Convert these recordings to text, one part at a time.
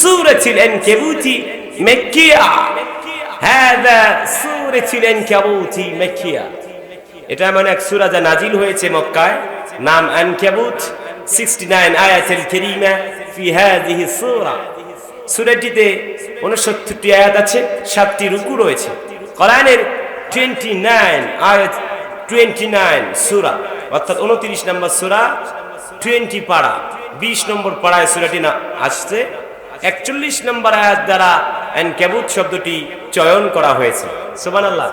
সুরাতুল আনকাবুতি মাক্কিয়া হাদা সুরাতুল আনকাবুতি মাক্কিয়া এটা এমন এক সূরা যা নাজিল হয়েছে মক্কায়। নাম আনকাবুত। 69 আয়াতুল কারীমা ফি হাযিহি সূরা। সূরাটিতে 69টি আয়াত আছে, সাতটি রুকু রয়েছে। কোরআনের 29 আয়াত 29 সূরা, অর্থাৎ 29 নম্বর সূরা 20 পারা 20 নম্বর পাড়ায় সূরাটি না আসছে। 41 নম্বর আয়াত দ্বারা আনকাবুত শব্দটি চয়ন করা হয়েছে। সুবহানাল্লাহ।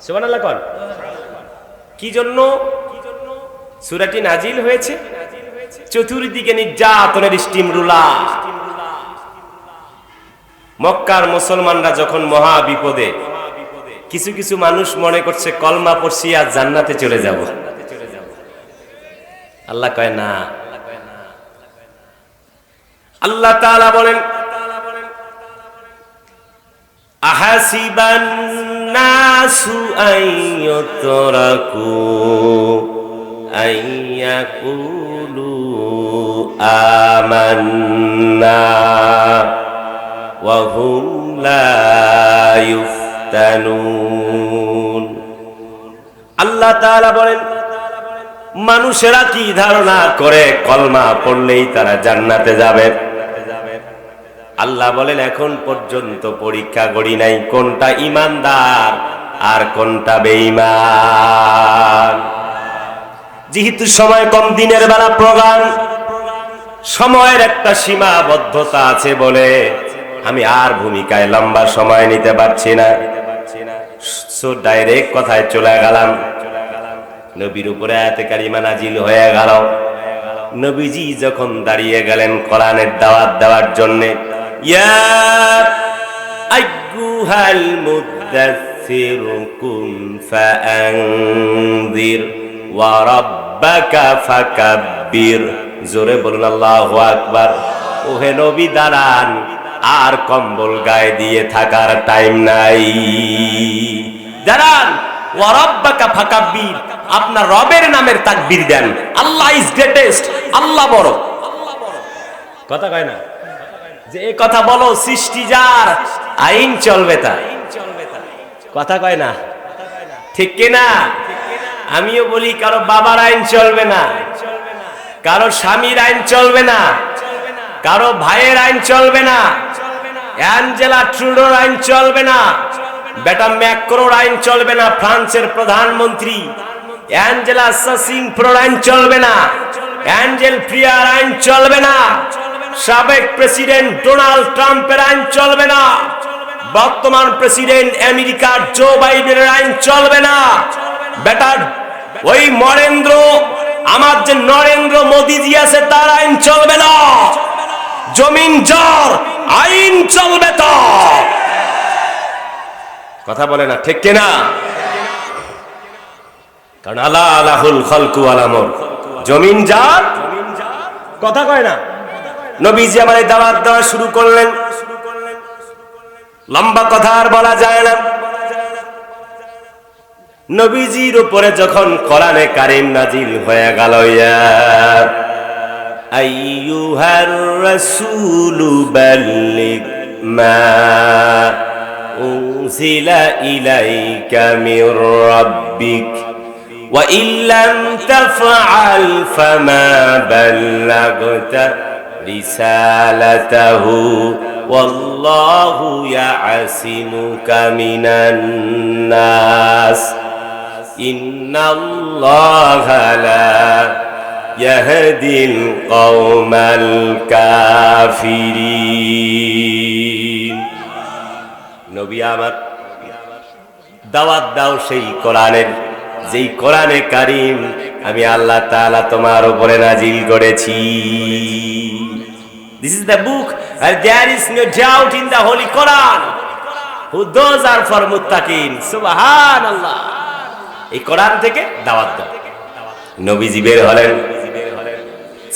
সুবহানাল্লাহ কোন। কি জন্য? সূরাটি নাজিল হয়েছে। চতুর্দিকে নির্যাতনের স্টিম রুলা। মক্কার মুসলমানরা যখন মহা বিপদে কিছু কিছু মানুষ মনে করছে, কলমা পড়ছি আর জান্নাতে চলে যাব। আল্লাহ কয়, না। আল্লাহ তালা বলেন, আহাসিবান নাসু আইয়তরাকু আইয়াকুলু আমান্না ওয়া হুম লা ইফতানুন আল্লাহ তাআলা বলেন, মানুষেরা কি ধারণা করে কলমা পড়লেই তারা জান্নাতে যাবে? আল্লাহ বলেন, এখন পর্যন্ত পরীক্ষা করি নাই, কোনটা ইমানদার আর কোনটা বেঈমান? যেহেতু সময় কম, দিনের বেলা প্রোগ্রাম সময়ের একটা সীমাবদ্ধতা আছে বলে আমি আর ভূমিকায় লম্বা সময় নিতে পারছি না। সো ডাইরেক্ট কথায় চলে গেলাম। নবীর উপরে আয়াতে কারিমা নাজিল হয়ে গেল। নবীজি যখন দাঁড়িয়ে গেলেন কোরআনের দাওয়াত দেওয়ার জন্য আইয়ুহাল মুদাসসির কুম ফাআনযির ওয়া রাব্বাকা ফাকাব্বির জোরে বলুন আল্লাহু আকবার ওহে নবী দাঁড়ান আর কম্বল গায়ে দিয়ে থাকার টাইম নাই। দাঁড়ান ওয়ারাব্বাকা ফাকাব্বির, আপনার রবের নামের তাকবীর দেন। আল্লাহ ইজ গ্রেটেস্ট আল্লাহ বড়। কথা কয় না। যে এই কথা বলো, সৃষ্টি যার, আইন চলবে তা কথা কয় না? ঠিক কি না? আমিও বলি, কারও বাবার আইন চলবে না। কারও স্বামীর আইন চলবে না। কারও ভাইয়ের আইন চলবে না। অ্যাঞ্জেলা ট্রুডোর আইন চলবে না। বেটা ম্যাক্রোর আইন চলবে না। ফ্রান্সের প্রধানমন্ত্রী। অ্যাঞ্জেলা সাসিং প্রোর আইন চলবে না। অ্যাঞ্জেল প্রিয়ার আইন চলবে না। সাবেক প্রেসিডেন্ট ডোনাল্ড ট্রাম্পের আইন চলবে না। বর্তমান প্রেসিডেন্ট আমেরিকার জো বাইডেনের আইন চলবে না। বেটার, ওই মরেন্দ্র আমার যে নরেন্দ্র মোদীজি আছে, তার আইন চলবে না। জমিন জর আইন চলবে তো। কথা বলে না, ঠিক কিনা? কারণ আল্লাহ আলাহুল খলকু আলামর জমিন যার কথা কয় না। নবীজি আমার দাওয়াত দেওয়া শুরু করলেন। লম্বা কথা আর বলা যায় না। নবীজির উপরে যখন কোরআনে কারিম নাজিল হয়ে গেল আইয়ুহার মা ইলাইকা رسالته والله يعصمك من الناس إن الله لا يهدي القوم الكافرين নবী আমার দাওয়াত দাও সেই কোরআনের যেই কোরআনে কারিম আমি আল্লাহ তাআলা তোমার উপরে নাজিল করেছি। This is the book and there is no doubt in the Holy Quran. Who those are for muttaqin? Subhanallah. এই কোরআন থেকে দাওয়াত দাও। নবীজি বের হলেন।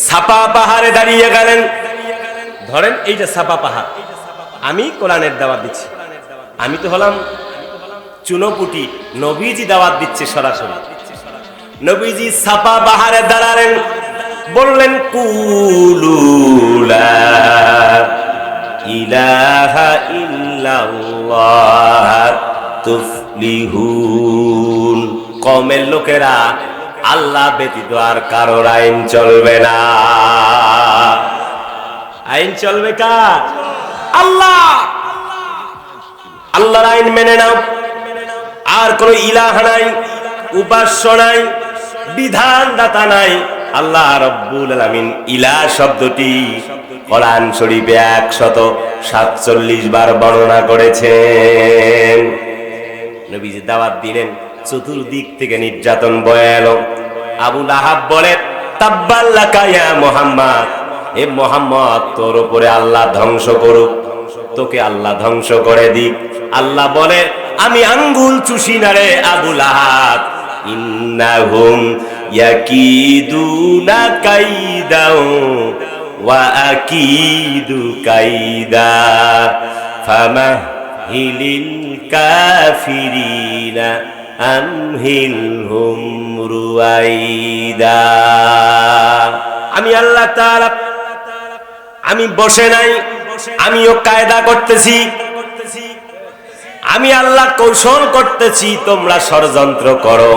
ছাপা পাহাড়ে দাঁড়িয়ে গেলেন। ধরেন এইটা ছাপা পাহাড়, আমি কোরআনের দাওয়াত দিচ্ছি। আমি তো হলাম চুনোপুটি নবীজি দাওয়াত দিচ্ছে সরাসরি। নবীজি ছাপা পাহাড়ে দাঁড়ালেন, বললেন কুলুলা ইলাহা কমের লোকেরা, আল্লাহ ব্যতীত আর কারোর আইন চলবে না। আইন চলবে কার? আল্লাহ! আল্লাহর আইন মেনে নাও। আর কোন ইলাহ নাই, উপাস্য নাই বিধান দাতা নাই। আল্লাহ রব্বুল আলামিন ইলা শব্দটি কোরআন শরীফে একশত সাতচল্লিশ বার বর্ণনা করেছেন। নবীজি দাওয়াত দিলেন, চতুর্দিক থেকে নির্যাতন বয়ে এলো। আবু লাহাব বলে তাব্বাল্লাকা ইয়া মুহাম্মদ। এ মোহাম্মদ, তোর উপরে আল্লাহ ধ্বংস করুক। তোকে আল্লাহ ধ্বংস করে দিক। আল্লাহ বলে, আমি আঙ্গুল চুষি না রে আবু লাহাব ইন্নাহুম ইয়াকিদুনা কাইদাও ওয়া আকিদু কাইদা। আমি আল্লাহ তাআলা, আমি বসে নাই। আমিও কায়দা করতেছি। আমি আল্লাহ কৌশল করতেছি তোমরা ষড়যন্ত্র করো।